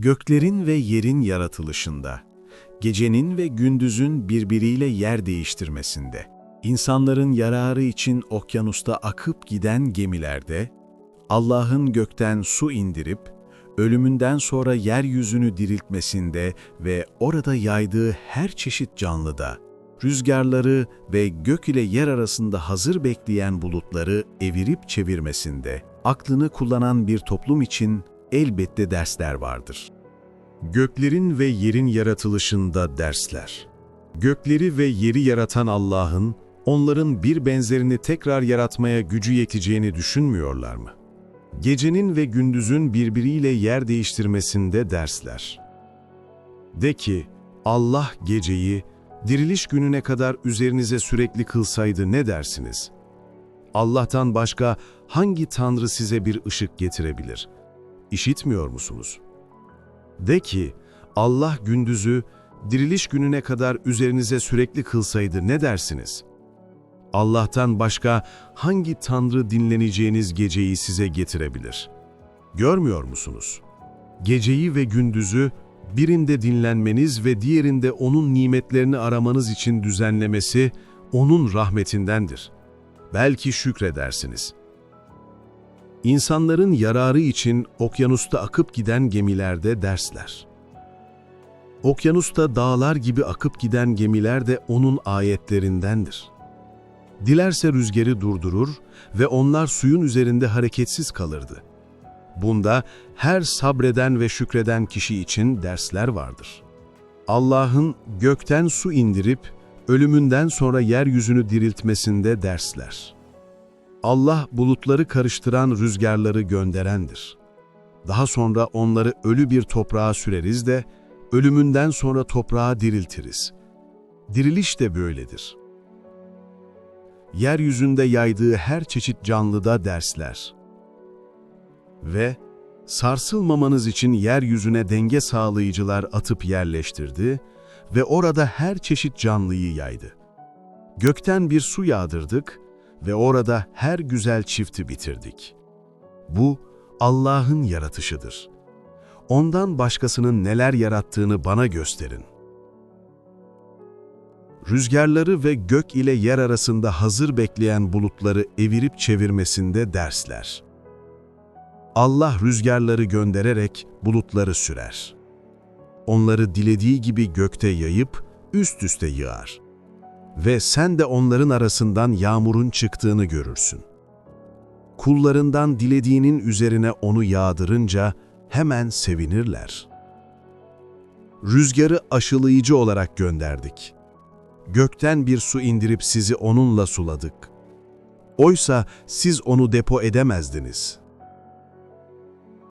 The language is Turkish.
Göklerin ve yerin yaratılışında, gecenin ve gündüzün birbiriyle yer değiştirmesinde, insanların yararı için okyanusta akıp giden gemilerde, Allah'ın gökten su indirip, ölümünden sonra yeryüzünü diriltmesinde ve orada yaydığı her çeşit canlıda, rüzgarları ve gök ile yer arasında hazır bekleyen bulutları evirip çevirmesinde, aklını kullanan bir toplum için elbette dersler vardır. Göklerin ve yerin yaratılışında dersler. Gökleri ve yeri yaratan Allah'ın, onların bir benzerini tekrar yaratmaya gücü yeteceğini düşünmüyorlar mı? Gecenin ve gündüzün birbiriyle yer değiştirmesinde dersler. De ki, Allah geceyi, diriliş gününe kadar üzerinize sürekli kılsaydı ne dersiniz? Allah'tan başka hangi tanrı size bir ışık getirebilir? İşitmiyor musunuz? De ki, Allah gündüzü, diriliş gününe kadar üzerinize sürekli kılsaydı ne dersiniz? Allah'tan başka hangi tanrı dinleneceğiniz geceyi size getirebilir? Görmüyor musunuz? Geceyi ve gündüzü birinde dinlenmeniz ve diğerinde O'nun nimetlerini aramanız için düzenlemesi O'nun rahmetindendir. Belki şükredersiniz. İnsanların yararı için okyanusta akıp giden gemilerde dersler. Okyanusta dağlar gibi akıp giden gemiler de O'nun ayetlerindendir. Dilerse rüzgarı durdurur ve onlar suyun üzerinde hareketsiz kalırdı. Bunda her sabreden ve şükreden kişi için dersler vardır. Allah'ın gökten su indirip ölümünden sonra yeryüzünü diriltmesinde dersler. Allah bulutları karıştıran rüzgarları gönderendir. Daha sonra onları ölü bir toprağa süreriz de ölümünden sonra toprağa diriltiriz. Diriliş de böyledir. Yeryüzünde yaydığı her çeşit canlıda dersler. Ve sarsılmamanız için yeryüzüne denge sağlayıcılar atıp yerleştirdi ve orada her çeşit canlıyı yaydı. Gökten bir su yağdırdık ve orada her güzel çifti bitirdik. Bu Allah'ın yaratışıdır. Ondan başkasının neler yarattığını bana gösterin. Rüzgarları ve gök ile yer arasında hazır bekleyen bulutları evirip çevirmesinde dersler. Allah rüzgarları göndererek bulutları sürer. Onları dilediği gibi gökte yayıp üst üste yığar. Ve sen de onların arasından yağmurun çıktığını görürsün. Kullarından dilediğinin üzerine onu yağdırınca hemen sevinirler. Rüzgarı aşılayıcı olarak gönderdik. Gökten bir su indirip sizi onunla suladık. Oysa siz onu depo edemezdiniz.''